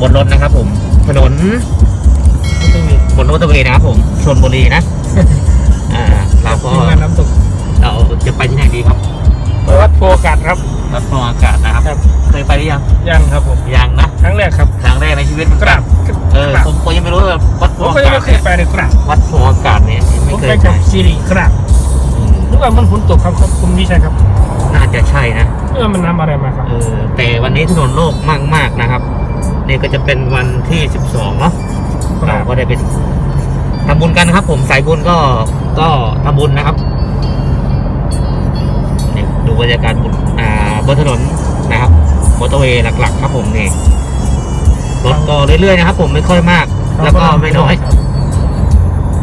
บนรถนะครับ ผม ถนนบนรถตะเวนนะครับผมชนบุรีนะอ่าเราก็ทีมงานน้ำตกเราจะไปที่ไหนดีครับวัดโพกัดครับวัดฟองอากาศนะครับครับเคยไปหรือยังยังครับผมยังนะครั้งแรกครับครั้งแรกในชีวิตเหมือนกกัราบเออกราบผมก็ยังไม่รู้ว่าวัดฟผองมก็อายังกาไม่ศเคยไปเลยกราบวัดฟองอากาศเนี่ยผไม่มเคไปยกัไปบซีรีกราบอืมนึกว่ามันฝนตกครับครับคุณวิชัยครับ น่าจะใช่นะเออมันน้ำอะไรมาครับเออแต่วันนี้ถนนโล่งมากๆนะครับ นี่ก็จะเป็นวันที่ 12 เนาะเราก็ได้เป็นทำบุญกันครับ ผมสายบุญก็ก็ทำบุญนะครับนี่ดูบรรยากาศบนอ่าบนถนนนะครับมอเตอร์เวย์หลัก ๆ ครับผมนี่รถก็เรื่อยๆนะครับ ผมไม่ค่อยมาก แล้วก็ไม่น้อย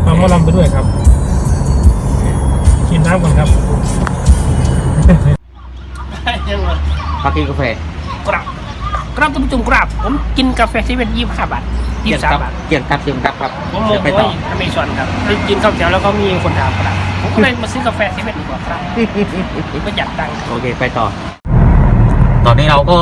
ฟังหมอลำไปด้วยครับกินน้ำก่อนครับพักกินกาแฟกราบ กราบท่านผู้ชมกราบผมกินกาแฟที่เป็นยี่สิบห้าบาทยี่สิบสามบาท เกี่ยงกับเกี่ยงกับครับผมโมเดี๋ยวโหไปต่อ อเมซอนครับคือกินข้าวแถวแล้วก็มีคนถามครับผมก็เลยมาซื้อกาแฟที่เป็นดีกว่าครับประหยัดตังค์โอเคไปต่อ ตอนนี้เราก็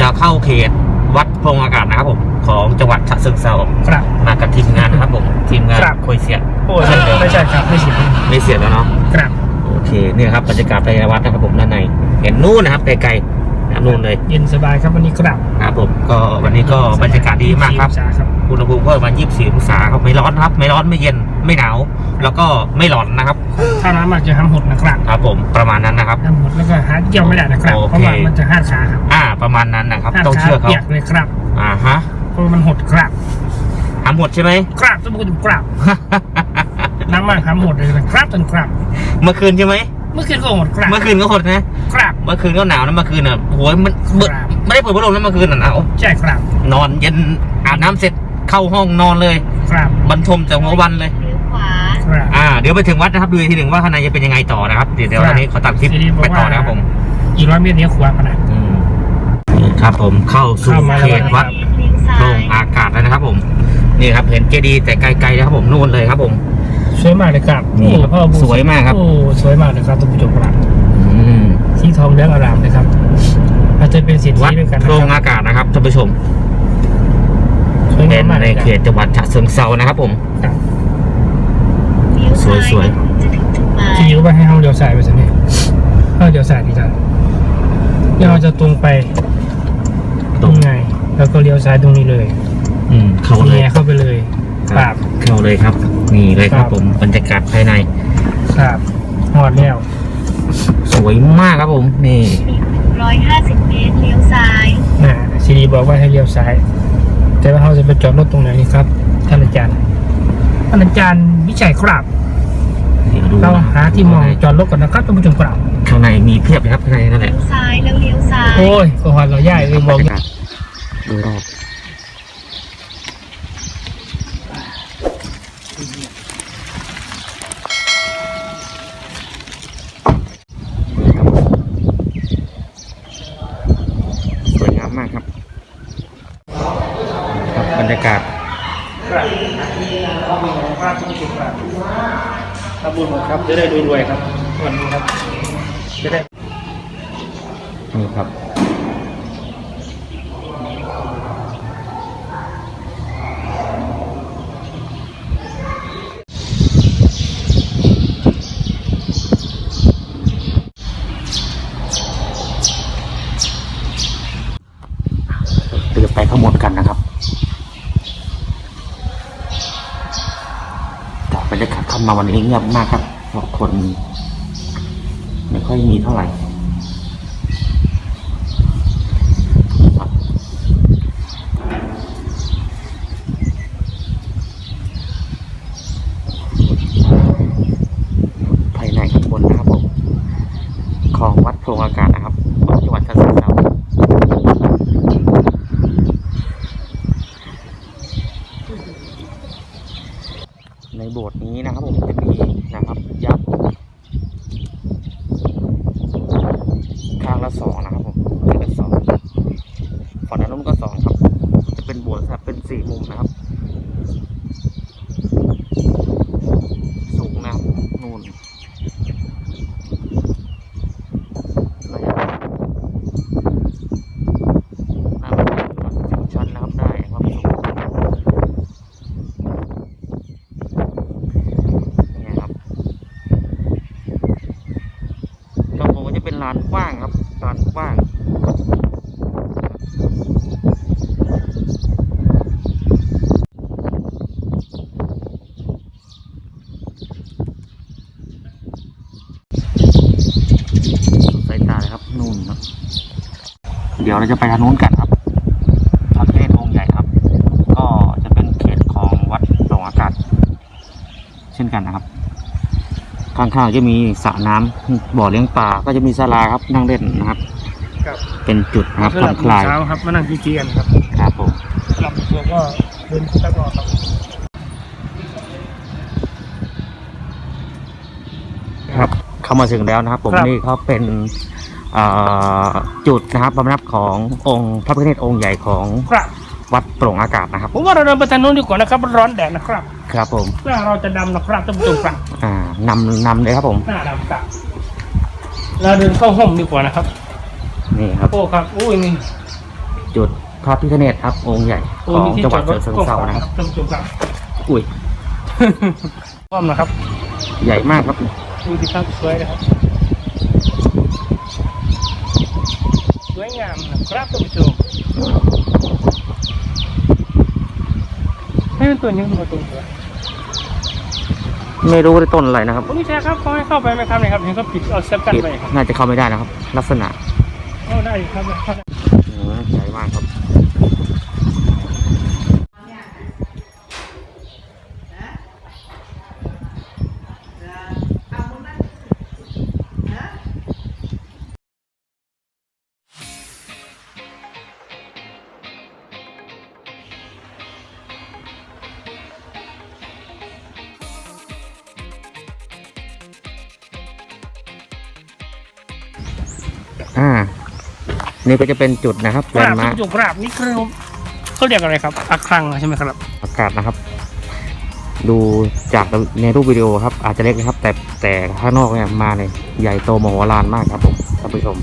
จะเข้าเขตวัดโพรงอากาศนะครับผม ของจังหวัดฉะเชิงเทราครับ มากับทีมงานนะครับผม ทีมงานครับ คุยเสียโอ้ยไม่ใช่ครับไม่ใช่ไม่เสียแล้วเนาะ ครับ โอเค เนี่ยครับบรรยากาศภายในวัดนะครับผมด้านใน เห็นนู่นนะครับไกลๆ นะครับนู่นเลย เย็นสบายครับวันนี้ครับครับผมก็วันนี้ก็บรรยากาศดีมากครับสี่องศครับอุณหภูมิก็ประมาณ24องศาครับไม่ร้อนครับ ไม่ร้อนไม่เย็นไม่หนาว แล้วก็ไม่ร้อนนะครับถ้าน้ำมากจะห้ามหดนะครับครับผมประมาณนั้นนะครับห้ามหดแล้วก็หาเกี่ยวไม่ได้นะครับโอเคเพราะว่ามันจะห้าขาครับอ่า ประมาณนั้นนะครับห้าต้องขาเชื่อเขาเปียกเลยครับอ่าฮะเพราะว่ามันหดครับทำหมดใช่ไหมครับต้องพูดถึงครับน้ำมากห้ามหดเลยนะครับจนครับ เมื่อคืนใช่ไหมเมื่อคืนก็หดครับ เมื่อคืนก็หดนะ ครับ เมื่อคืนก็หนาวนะเมื่อคืนอะโหยมันเมื่อครับ ไม่ได้เปิดพัดลมนะเมื่อคืนอะหนาวใช่ครับนอนเย็นอาบน้ำเสร็จเข้าห้องนอนเลย ครับบรรทมจากหัววันเลย เลี้ยวขวาครับ อ่า เดี๋ยวไปถึงวัดนะครับดูอีกทีหนึ่งว่าข้างในจะเป็นยังไงต่อนะครับเดี๋ยวเดี๋ยวครับอันนี้ขอตัดคลิปซีรีส์บอกไปต่อว่านะครับผมอีกร้อยเมตรเนี้ยขวาขนาด อืมนี่ครับผมเข้าสู่เข้ามาเขแล้วตวัดเลี้ยวซ้าโล่งยอากาศแล้วนะครับ ผม นี่ครับเห็นเจดีย์แต่ไกลๆนะครับผมนู่นเลยครับผม สวยมากเลยครับนี่โอ้พ่อบูสวยมากครับ โอ้สวยมากเลยครับท่านผู้ชมครับ อืมสีทองเหลืองอารามนะครับ อาจจะเป็นสีวัดด้วยกันนะโล่คงรับอากาศนะครับท่านผู้ชมสวยเป็นมากๆในเลยเขตจังหวัดฉะเชิงเซานะครับผม ครับเลี้ยวซ้ายสวยๆแล้วคุณจะถึงจุดหมายที่ยิ้วไปให้ห้องเดียวสายไปสิเนี่ยห้องเดียวสายดีจังเดี๋ยวเราจะตรงไปตตรรงงไงแล้วก็เลี้ยวซ้ายตรงนี้เลยอืมเข้าเลยแง่เข้าไปเลยคปรัราบบเข้าเลยครับ นี่เลยครับครับผมบรรยากาศภายใน ครับหอดแล้วส วยมากครับผม นี่อีกร้อยห้าสิบเมตรเลี้ยวซ้ายนะซีดีบอกว่าให้เลี้ยวซ้าย แต่ว่าเราจะไปจอดรถตรงไหนนี่ครับ ท่านอาจารย์ท่านอาจารย์วิชัยครับเดี๋ยวดูเรานะหาที่มองจอดรถก่อนนะครับท่านผู้ชมครับข้างในมีเพียบเลยครับข้างในนั่นแหเลี้ละยวซ้ายแล้วเลี้ยวซ้าย โอ้ยก็หอดเราย่ายเลยบอกบรรยากาศดูรอบสวยงามมากครับครับบรรยากาศ กราบครับท่านผู้ชมครับทำบุญหมดครับ จะได้รวยๆครับวันนี้ครับ จะได้นี่ครับ เดี๋ยวไปข้างบนกันนะครับแต่บรรยามาวันนี้เงียบมากครับเพราะคน ไม่ค่อยมีเท่าไหร่ภายในข้างบนนะครับผมของวัดโพรงอากาศนะครับจังหวัดฉะเชิงเทรา ในโบสถ์นี้นะครับผมจะมีนะครับยักษ์ข้างละสองนะครับผมเป็นสองฝั่งนั้นก็สองครับ จะเป็นโบสถ์ครับเป็นสี่มุมนะครับ สูงนะครับนู่นระยะน้ำานกว้างครับลานกว้างสายตาเลยครับนู่นครับเดี๋ยวเราจะไปทางนู้นกันครับพระเทศองค์ใหญ่ครับ ก็จะเป็นเขตของวัดหลวงอากาศ เช่นกันนะครับ ข้างๆจะมีสระน้ำบ่อเลี้ยงปลาก็จะมีศาลาครับนั่งเล่นนะครับครับเป็นจุดนะครับสำหผ่อนคลายเช้าครับมานั่งกินๆกันครับครับผมหลับตัวก็เดินตลอดครับครับเข้ามาถึงแล้วนะครับ ผมนี่เขาเป็นเอ่อจุดนะครับบำนับขององค์พระพิฆเนศองค์ใหญ่ของครับวัดโปร่งอากาศนะครับผมว่าเราเดินไปทางนู้นดีกว่านะครับมันร้อนแดดนะครับ ครับผมหน้าเราจะดำนะครับท่านผู้ชมครับอ่านำนำเลยครับผม หน้าดำครับเราเดินเข้าห้องดีกว่านะครับนี่ครับ โอ้ครับอุ้ยนี่จุดพระพิฆเนศครับ องค์ใหญ่โอ้ของมีที่จังหจวัอดดรเชิถงเซานะครับ ท่านผู้ชมครับอุ้ยป้อมนะครับใหญ่มากครับดูสิครับสวยนะครับสวยงามนะครับท่านผู้ชม ให้เป็นตัวยังตัวตัวตัวไม่รู้ว่าต้นอะไรนะครับคุณวิชัยครับเขาให้เข้าไปไหมครับเนี่ยครับเห็นเขาปิดเอาเซฟกันปิดไปครับน่าจะเข้าไม่ได้นะครับ ลักษณะเข้าได้ครับเข้าได้อืมใหญ่มากครับ อ่า นี่ก็จะเป็นจุดนะครับกแลราบนด์มาท่านร์คผู้ชมกราบนี่คือเขาเรียกอะไรครับอักครังใช่ไหมครับ อากาศนะครับ ดูจากในรูปวิดีโอครับ อาจจะเล็กนะครับ แต่แต่ข้างนอกเนี่ยมาเนี่ยใหญ่โตมโหฬารมากครับผมท่านผู้ชม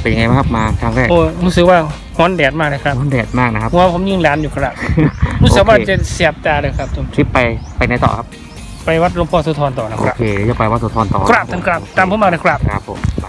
เป็นยังไงบ้างครับมาครั้งแรกโอ้รู้สึกว่าร้อนแดดมากเลยครับร้อนแดดมากนะครับ เพราะว่าผมยิ่งร้านอยู่ครับ รู้สึกว่าจะเสียบตาเลยครับผมทริปไปไปไหนต่อครับ ไปวัดหลวงพ่อสุธรต่อนะโอครับ เคเดี๋ยวจะไปวัดสุทรต่อกราบท่านกราบตามผมมาเลยครับ ครับผมไป